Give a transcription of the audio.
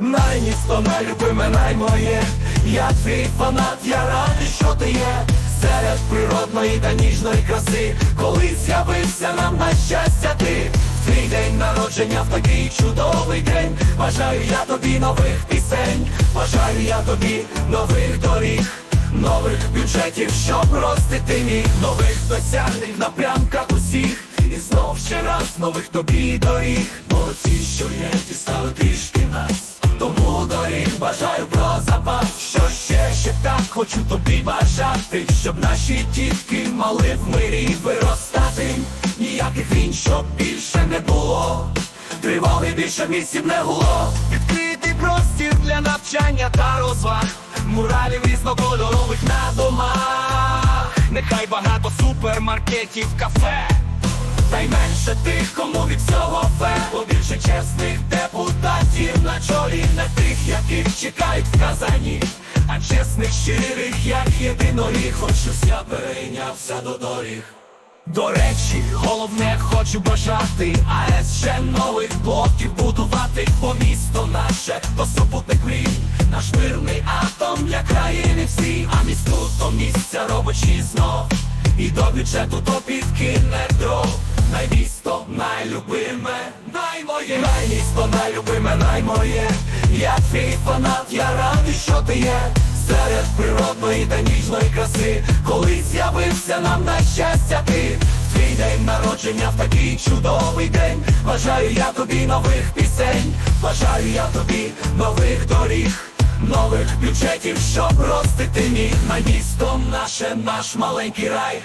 Най місто, найлюбиме, най моє Я твій фанат, я радий, що ти є. Серед природної та ніжної краси. Коли з'явився нам на щастя ти. Твій день народження в такий чудовий день. Бажаю я тобі нових пісень. Бажаю я тобі нових доріг. Нових бюджетів, щоб ростити міг. Нових досягнень в напрямках усіх. І знов ще раз нових тобі доріг. Молодці, про запас. Що ще, ще так хочу тобі бажати Щоб наші дітки мали в мирі виростати. Ніяких війн, щоб більше не було. Тривоги більше місців не гуло Відкритий простір для навчання та розваг. Муралів різнокольорових на домах. Нехай багато супермаркетів, кафе. Та й менше тих, кому від всього фе. Побільше чесних депутатів на чолі Не тих, яких чекають в Казані. А чесних щирих, як єдиноріг Хочу я перейнявся до доріг. До речі, головне хочу бажати АЕС ще нових блоків будувати, бо місто наше то супутник мрій, наш мирний атом для країни всі, а місту то місця робочі знов. І до бюджету то підкине наймоє, най місто найлюбиме, наймоє. Я твій фанат, я радий, що ти є. Серед природної та ніжної краси, коли з'явився нам на щастя ти Твій день народження в такий чудовий день Бажаю я тобі нових пісень, бажаю я тобі нових доріг, нових бюджетів, щоб ростити міг на місто наше, наш маленький рай.